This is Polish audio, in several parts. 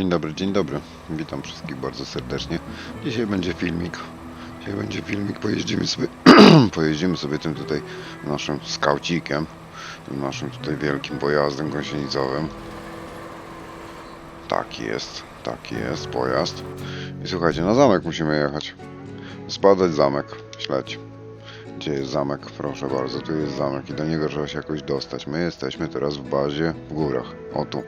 Dzień dobry, dzień dobry. Witam wszystkich bardzo serdecznie. Dzisiaj będzie filmik. Dzisiaj będzie filmik. Pojeździmy sobie, pojeździmy sobie tym tutaj naszym skaucikiem. Tym naszym tutaj wielkim pojazdem gąsienicowym. Taki jest, taki jest pojazd. I słuchajcie, na zamek musimy jechać. Zbadać zamek, śledź. Gdzie jest zamek? Proszę bardzo, tu jest zamek i do niego trzeba się jakoś dostać. My jesteśmy teraz w bazie w górach. O tu.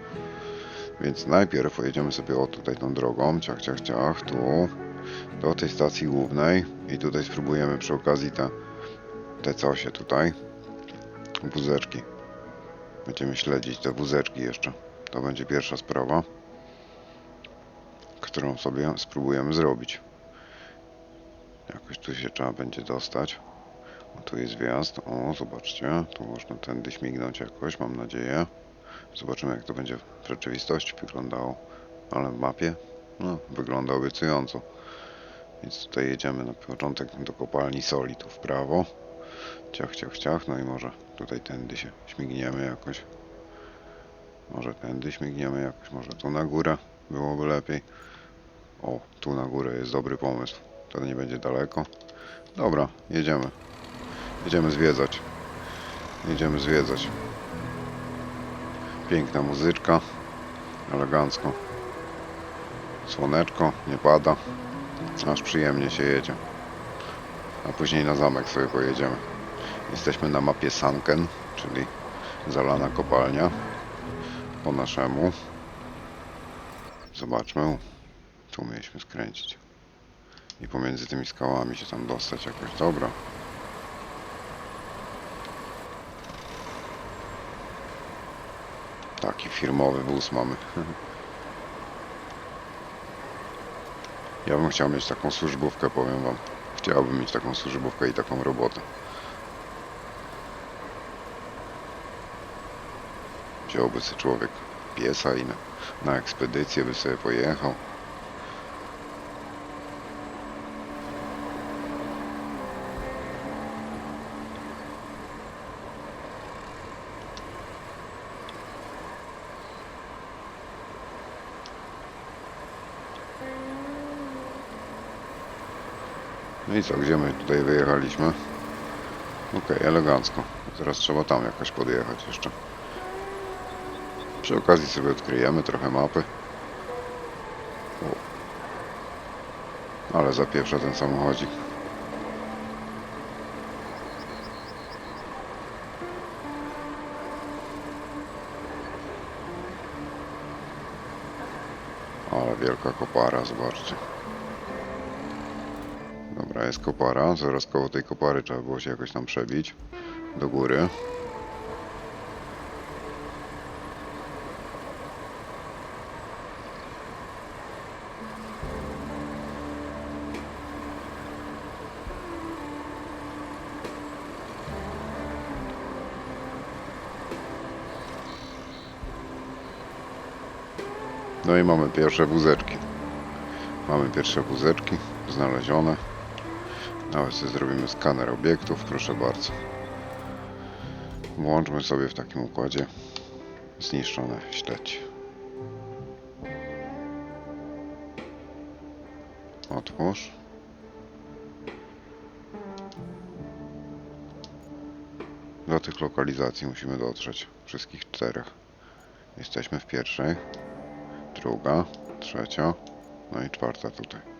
Więc najpierw pojedziemy sobie o tutaj tą drogą, ciach, ciach, ciach, tu, do tej stacji głównej i tutaj spróbujemy przy okazji te, te cosie tutaj, wózeczki. Będziemy śledzić te wózeczki jeszcze. To będzie pierwsza sprawa, którą sobie spróbujemy zrobić. Jakoś tu się trzeba będzie dostać. O, tu jest wjazd. O, zobaczcie. Tu można tędy śmignąć jakoś, mam nadzieję. Zobaczymy jak to będzie w rzeczywistości wyglądało. Ale w mapie no, wygląda obiecująco. Więc tutaj jedziemy na początek do kopalni soli tu w prawo. Ciach, ciach, ciach. No i może tutaj tędy się śmigniemy jakoś. Może tędy śmigniemy jakoś, może tu na górę byłoby lepiej. O, tu na górę jest dobry pomysł. To nie będzie daleko. Dobra, jedziemy. Jedziemy zwiedzać. Jedziemy zwiedzać. Piękna muzyczka. Elegancko. Słoneczko, nie pada. Aż przyjemnie się jedzie. A później na zamek sobie pojedziemy. Jesteśmy na mapie Sanken, czyli zalana kopalnia. Po naszemu. Zobaczmy. Tu mieliśmy skręcić. I pomiędzy tymi skałami się tam dostać jakoś. Dobra. Taki firmowy wóz mamy. Ja bym chciał mieć taką służbówkę, powiem wam. Chciałbym mieć taką służbówkę i taką robotę. Wziąłby sobie człowiek piesa i na, na ekspedycję by sobie pojechał. No i co, gdzie my tutaj wyjechaliśmy? Okej, elegancko. Teraz trzeba tam jakoś podjechać jeszcze. Przy okazji sobie odkryjemy trochę mapy. O. Ale zapieprza ten samochodzik. Ale wielka kopara, zobaczcie. Jest kopara. Zaraz koło tej kopary trzeba było się jakoś tam przebić. Do góry. No i mamy pierwsze wózeczki. Mamy pierwsze wózeczki znalezione. Nawet sobie zrobimy skaner obiektów, proszę bardzo. Włączmy sobie w takim układzie zniszczone śledź. Otwórz. Do tych lokalizacji musimy dotrzeć. Wszystkich czterech. Jesteśmy w pierwszej, druga, trzecia, no i czwarta tutaj.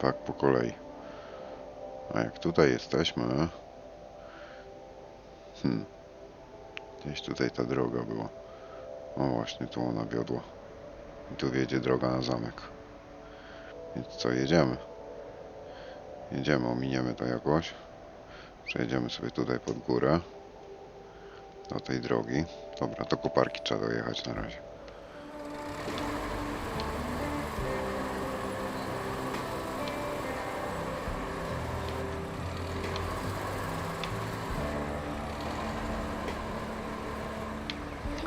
Tak po kolei. A jak tutaj jesteśmy... Hmm. Gdzieś tutaj ta droga była. O właśnie, tu ona wiodła. I tu wiedzie droga na zamek. Więc co, jedziemy. Jedziemy, ominiemy to jakoś. Przejedziemy sobie tutaj pod górę. Do tej drogi. Dobra, do koparki trzeba dojechać na razie.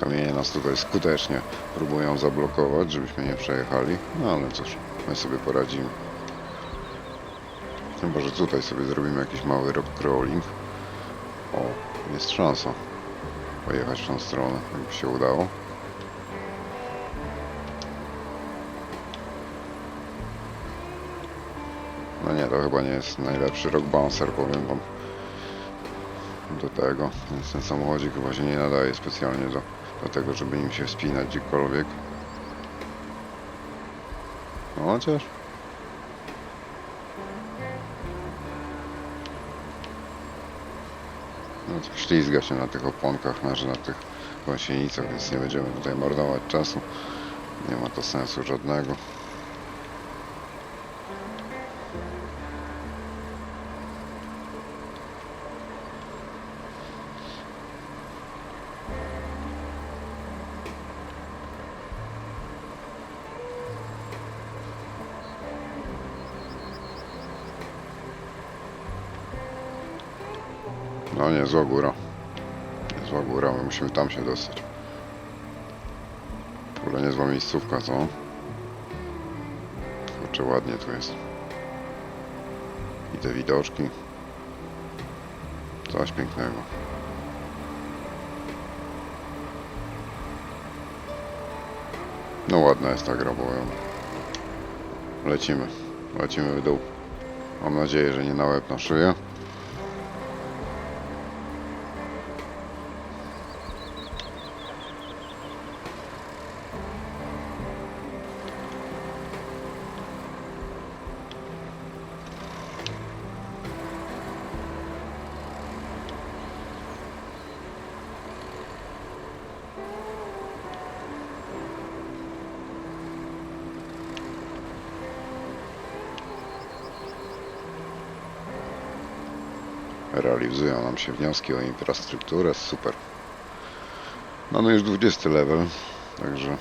kamienie nas tutaj skutecznie próbują zablokować, żebyśmy nie przejechali. No ale cóż, my sobie poradzimy. No chyba, że tutaj sobie zrobimy jakiś mały rock crawling. O, jest szansa pojechać w tą stronę, jakby się udało. No nie, to chyba nie jest najlepszy rock bouncer, powiem wam do tego, więc ten samochodzik chyba się nie nadaje specjalnie do do tego, żeby nim się wspinać gdziekolwiek. No chociaż. No ślizga się na tych oponkach, znaczy na tych gąsienicach, więc nie będziemy tutaj marnować czasu. Nie ma to sensu żadnego. Zła góra. Niezła góra, my musimy tam się dostać. W ogóle niezła miejscówka, co? Kurczę, ładnie tu jest. I te widoczki. Coś pięknego. No ładna jest ta gra, powiem. Lecimy. Lecimy w dół. Mam nadzieję, że nie na łeb na szyję. Realizują nam się wnioski o infrastrukturę, super. Mamy już 20 level, także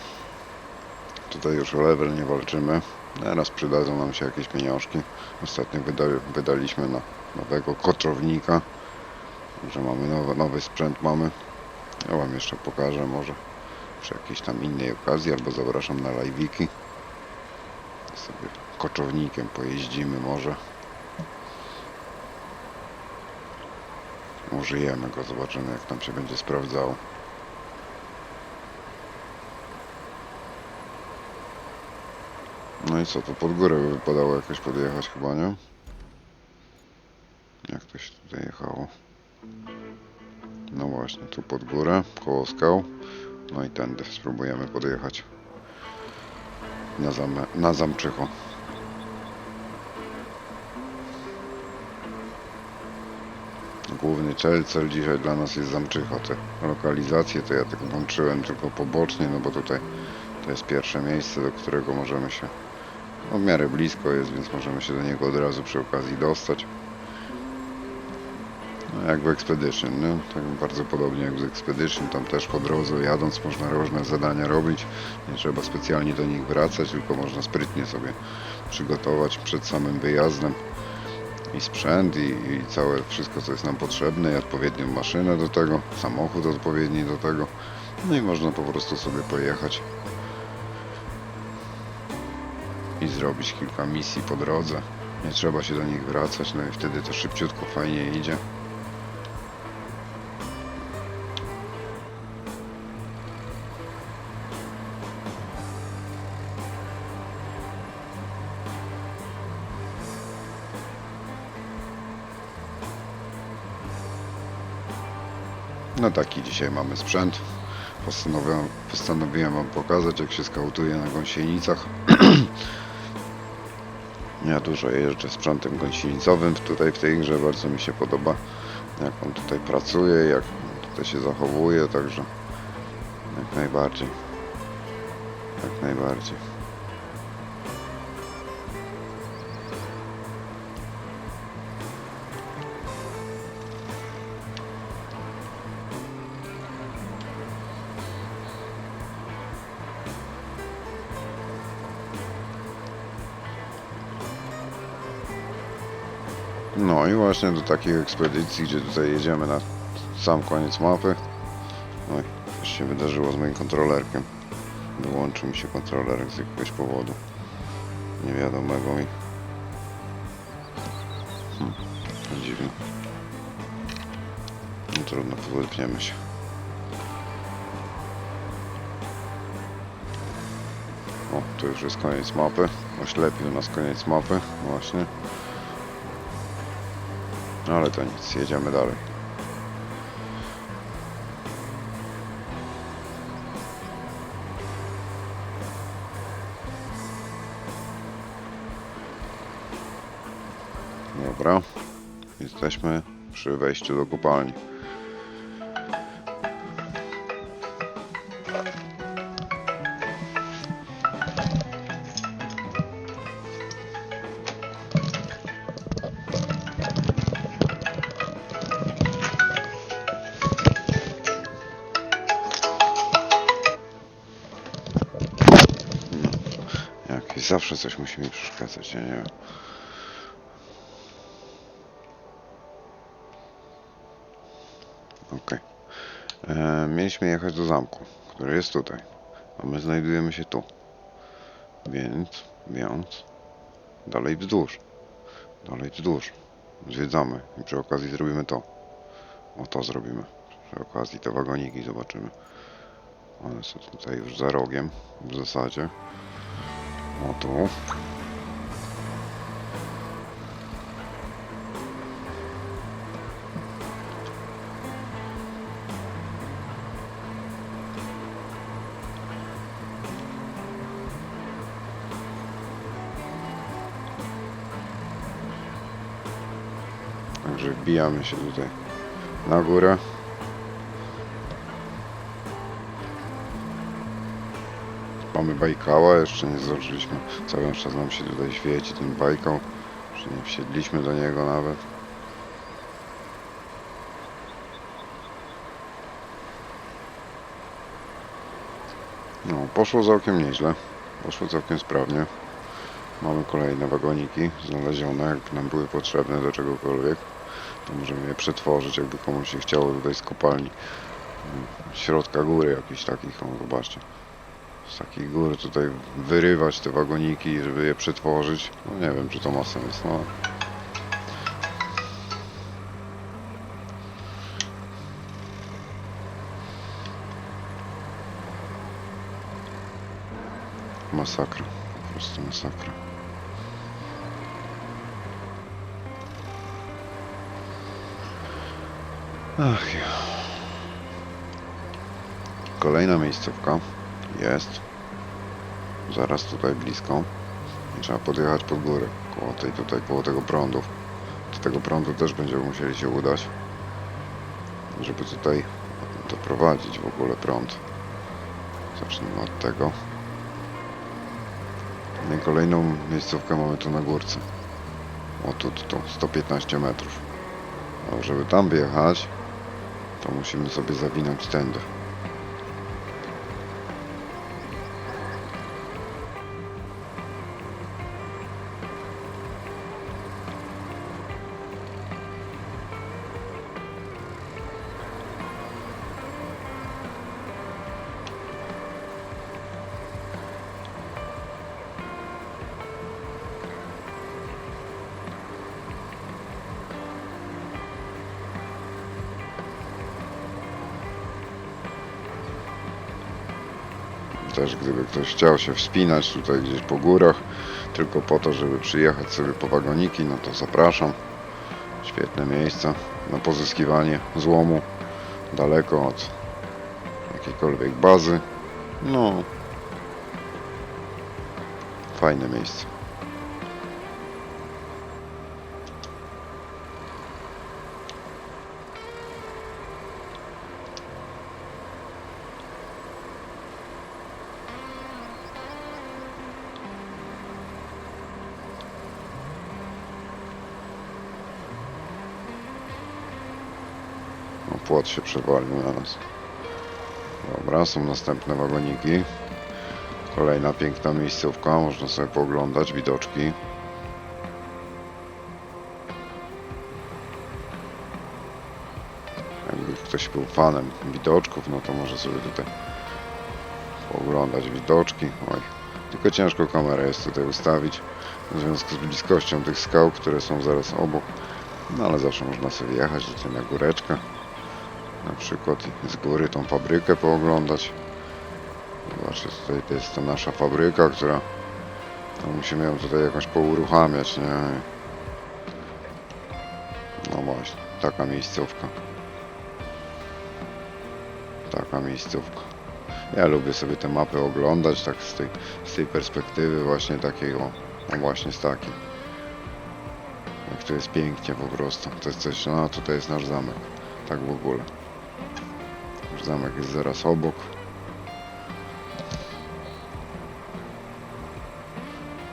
tutaj już o level nie walczymy. Teraz przydadzą nam się jakieś pieniążki. Ostatnio wyda wydaliśmy na nowego koczownika, że mamy nowy, nowy sprzęt mamy. Ja wam jeszcze pokażę może przy jakiejś tam innej okazji, albo zapraszam na live'iki. Sobie koczownikiem pojeździmy może. Użyjemy go, zobaczymy jak nam się będzie sprawdzało. No i co, tu pod górę by wypadało jakoś podjechać chyba, nie? Jak to się tutaj jechało? No właśnie, tu pod górę, koło skał. No i tędy spróbujemy podjechać. Na, zam na Zamczycho. Główny cel, cel dzisiaj dla nas jest Zamczycho. Te lokalizacje to ja tak włączyłem tylko pobocznie, no bo tutaj to jest pierwsze miejsce, do którego możemy się no, w miarę blisko jest, więc możemy się do niego od razu przy okazji dostać. No, jak w Expedition? Tak bardzo podobnie jak w Expedition, tam też po drodze jadąc można różne zadania robić. Nie trzeba specjalnie do nich wracać, tylko można sprytnie sobie przygotować przed samym wyjazdem i sprzęt, i, i całe wszystko, co jest nam potrzebne, i odpowiednią maszynę do tego, samochód odpowiedni do tego. No i można po prostu sobie pojechać i zrobić kilka misji po drodze. Nie trzeba się do nich wracać, no i wtedy to szybciutko, fajnie idzie. No taki dzisiaj mamy sprzęt. Postanowiłem, postanowiłem Wam pokazać, jak się skautuje na gąsienicach. Ja dużo jeżdżę sprzętem gąsienicowym tutaj w tej grze, bardzo mi się podoba jak on tutaj pracuje, jak on tutaj się zachowuje, także jak najbardziej. Jak najbardziej. No i właśnie do takich ekspedycji, gdzie tutaj jedziemy na sam koniec mapy. No i się wydarzyło z moim kontrolerkiem. Wyłączył mi się kontrolerek z jakiegoś powodu. Niewiadomego mi. Hmm, dziwne. No trudno, wypniemy się. O, tu już jest koniec mapy. Oślepił nas koniec mapy. Właśnie. No ale to nic, jedziemy dalej. Dobra, jesteśmy przy wejściu do kopalni. Zawsze coś musi mi przeszkadzać, ja nie wiem. Okej. E, Mieliśmy jechać do zamku, który jest tutaj. A my znajdujemy się tu. Więc, więc, dalej wzdłuż. Dalej wzdłuż. Zwiedzamy i przy okazji zrobimy to. O to zrobimy. Przy okazji te wagoniki zobaczymy. One są tutaj już za rogiem w zasadzie. O tu. Także wbijamy się tutaj na górę. Mamy Bajkała, jeszcze nie zdążyliśmy. Cały czas nam się tutaj świeci ten Bajkał. Jeszcze nie wsiedliśmy do niego nawet. No, poszło całkiem nieźle. Poszło całkiem sprawnie. Mamy kolejne wagoniki znalezione, jak nam były potrzebne do czegokolwiek. To możemy je przetworzyć, jakby komuś się chciało tutaj z kopalni. mm, Środka góry jakiś takich, o zobaczcie. Z takich gór tutaj wyrywać te wagoniki, żeby je przetworzyć. No nie wiem, czy to ma sens, no. Masakra, po prostu masakra. Ach ja. Kolejna miejscówka jest zaraz tutaj blisko. Trzeba podjechać pod górę, koło tej tutaj, koło tego prądu. Do tego prądu też będziemy musieli się udać, żeby tutaj doprowadzić w ogóle prąd. Zacznijmy od tego. No i kolejną miejscówkę mamy tu na górce. O tu, tu, tu 115 metrów. A żeby tam wjechać, to musimy sobie zawinąć tędy. Też gdyby ktoś chciał się wspinać tutaj gdzieś po górach, tylko po to, żeby przyjechać sobie po wagoniki, no to zapraszam. Świetne miejsce na pozyskiwanie złomu daleko od jakiejkolwiek bazy. No, fajne miejsce. No, płot się przewalił na nas. Dobra, są następne wagoniki. Kolejna piękna miejscówka, można sobie pooglądać widoczki. Jakby ktoś był fanem widoczków, no to może sobie tutaj pooglądać widoczki. Oj, tylko ciężko kamerę jest tutaj ustawić w związku z bliskością tych skał, które są zaraz obok. No ale zawsze można sobie jechać tutaj na góreczkę na przykład z góry tą fabrykę pooglądać. Zobaczcie, tutaj to jest ta nasza fabryka, która no, musimy ją tutaj jakoś pouruchamiać, nie? No właśnie, taka miejscówka. Taka miejscówka. Ja lubię sobie te mapy oglądać tak z tej, z tej perspektywy właśnie takiego, no właśnie z takiej. Jak to jest pięknie po prostu. To jest coś, no tutaj jest nasz zamek. Tak w ogóle. Zamek jest zaraz obok.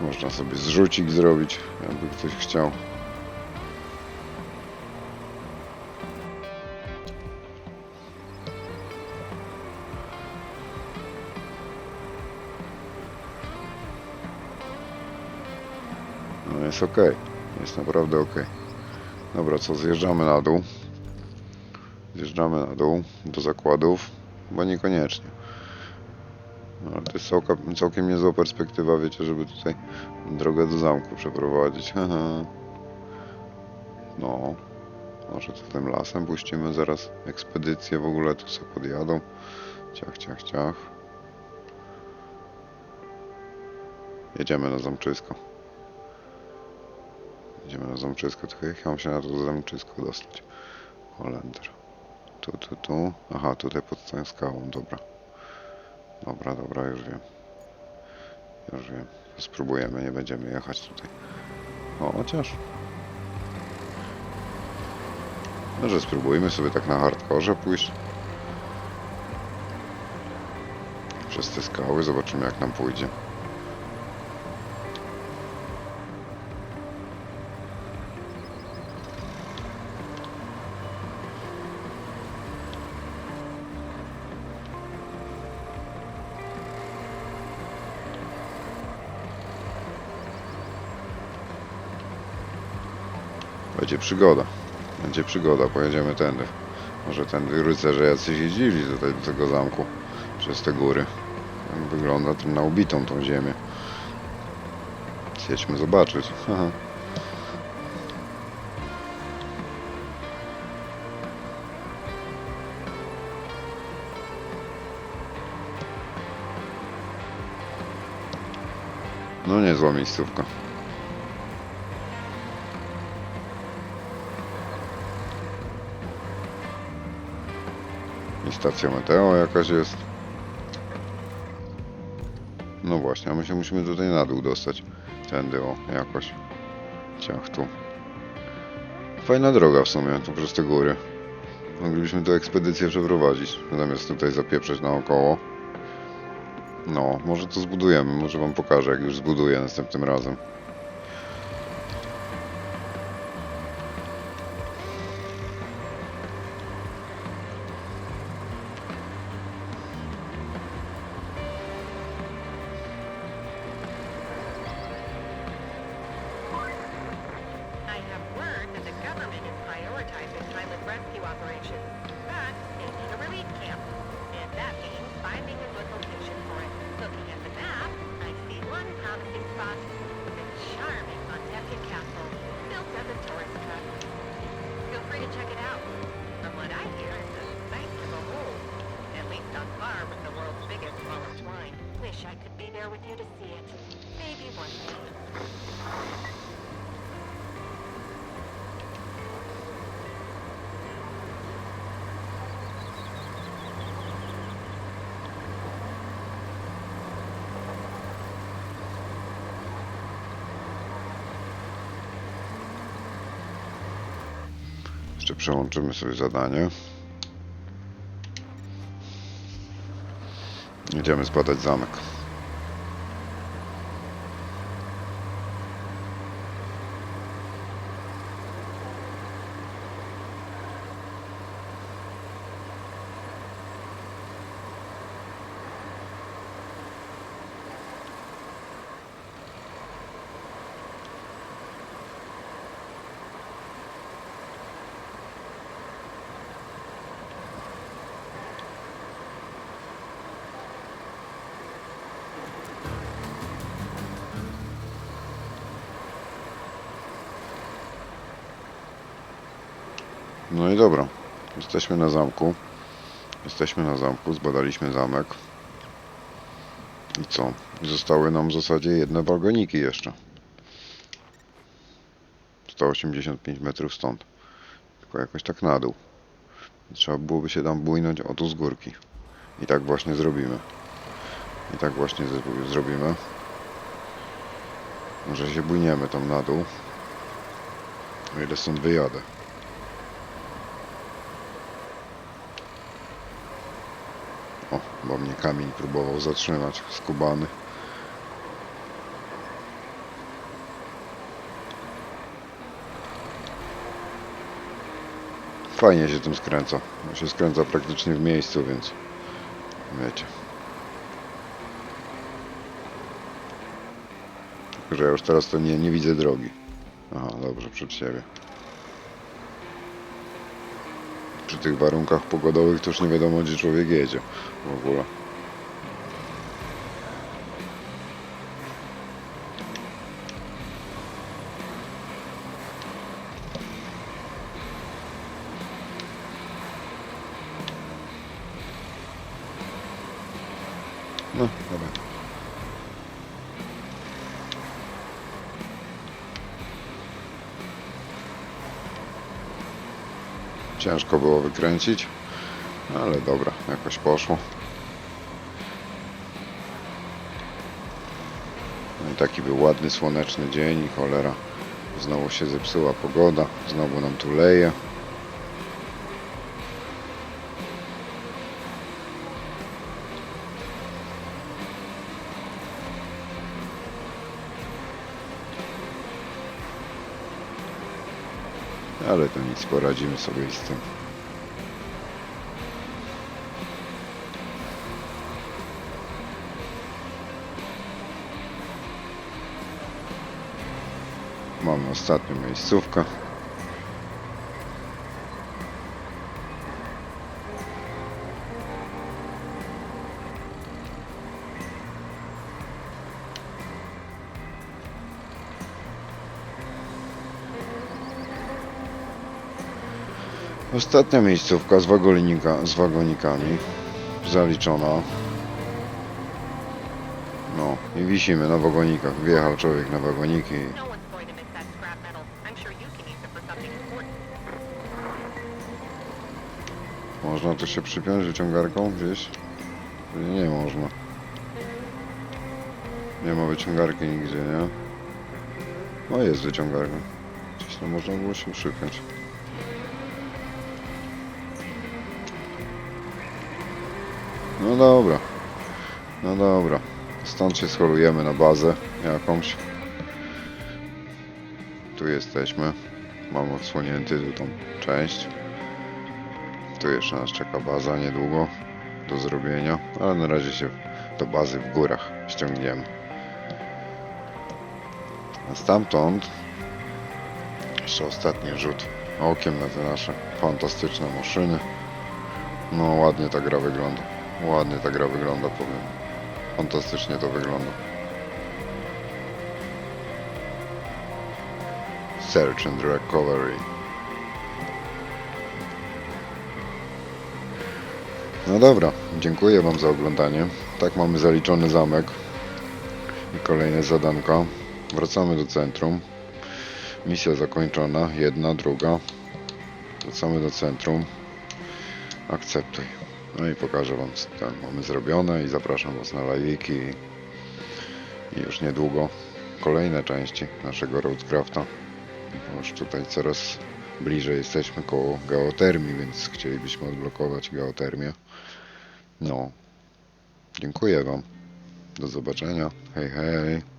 Można sobie zrzucik zrobić, jakby ktoś chciał. No jest ok. Jest naprawdę ok. Dobra, co zjeżdżamy na dół. Zjeżdżamy na dół do zakładów, bo niekoniecznie. No, ale to jest całkiem, całkiem niezła perspektywa, wiecie, żeby tutaj drogę do zamku przeprowadzić. No, może to tym lasem puścimy zaraz ekspedycję, w ogóle tu sobie podjadą. Ciach, ciach, ciach. Jedziemy na zamczysko. Jedziemy na zamczysko, tylko jak ja się na to zamczysko dostać? Holender. Tu, tu, tu. Aha, tutaj pod tą skałą, dobra. Dobra, dobra, już wiem. Już wiem. Spróbujemy, nie będziemy jechać tutaj. O, chociaż. Może spróbujmy sobie tak na hardkorze pójść. Przez te skały, zobaczymy jak nam pójdzie. Będzie przygoda. Będzie przygoda, pojedziemy tędy. Może tędy rycerze jacyś jeździli tutaj do tego zamku. Przez te góry. Jak wygląda to na ubitą tą ziemię. Jedźmy zobaczyć. Haha. No niezła miejscówka. I stacja meteo jakaś jest. No właśnie, a my się musimy tutaj na dół dostać. Tędy o, jakoś. Ciach tu. Fajna droga w sumie, tu przez te góry. Moglibyśmy tu ekspedycję przeprowadzić, zamiast tutaj zapieprzeć naokoło. No, może to zbudujemy, może wam pokażę, jak już zbuduję następnym razem. Jeszcze przełączymy sobie zadanie. Idziemy zbadać zamek. No i dobra. Jesteśmy na zamku. Jesteśmy na zamku, zbadaliśmy zamek. I co? Zostały nam w zasadzie jedne wagoniki jeszcze. 185 metrów stąd. tylko jakoś tak na dół. Trzeba byłoby się tam bujnąć o tu z górki. I tak właśnie zrobimy. I tak właśnie zro- zrobimy. Może się bujniemy tam na dół. O ile stąd wyjadę. O, bo mnie kamień próbował zatrzymać, skubany. Fajnie się tym skręca. On się skręca praktycznie w miejscu, więc wiecie. Tylko, że ja już teraz to nie, nie widzę drogi. Aha, dobrze, przed siebie. Tych warunkach pogodowych to już nie wiadomo, gdzie człowiek jedzie w ogóle. No, dobra. Ciężko było wykręcić, ale dobra, jakoś poszło. No taki był ładny, słoneczny dzień i cholera. Znowu się zepsuła pogoda, znowu nam tu leje. Ale to nic, poradzimy sobie z tym. Mamy ostatnią miejscówkę. Ostatnia miejscówka z, wagonika, z wagonikami zaliczona. No i wisimy na wagonikach. Wjechał człowiek na wagoniki. No. Można tu się przypiąć wyciągarką gdzieś? Nie, nie można. Nie ma wyciągarki nigdzie, nie? No jest wyciągarka. Gdzieś tam można było się przypiąć. No dobra. No dobra. Stąd się scholujemy na bazę jakąś. Tu jesteśmy. Mam odsłonięty tu tą część. Tu jeszcze nas czeka baza niedługo do zrobienia, ale na razie się do bazy w górach ściągniemy. A stamtąd jeszcze ostatni rzut okiem na te nasze fantastyczne maszyny. No ładnie ta gra wygląda. Ładnie ta gra wygląda, powiem. Fantastycznie to wygląda. Search and Recovery. No dobra, dziękuję Wam za oglądanie. Tak mamy zaliczony zamek i kolejne zadanka. Wracamy do centrum. Misja zakończona, jedna, druga. Wracamy do centrum. Akceptuj. No i pokażę Wam co tam mamy zrobione i zapraszam Was na live'iki i, już niedługo kolejne części naszego Roadcrafta. Już tutaj coraz bliżej jesteśmy koło geotermii, więc chcielibyśmy odblokować geotermię. No. Dziękuję Wam. Do zobaczenia. Hej, hej.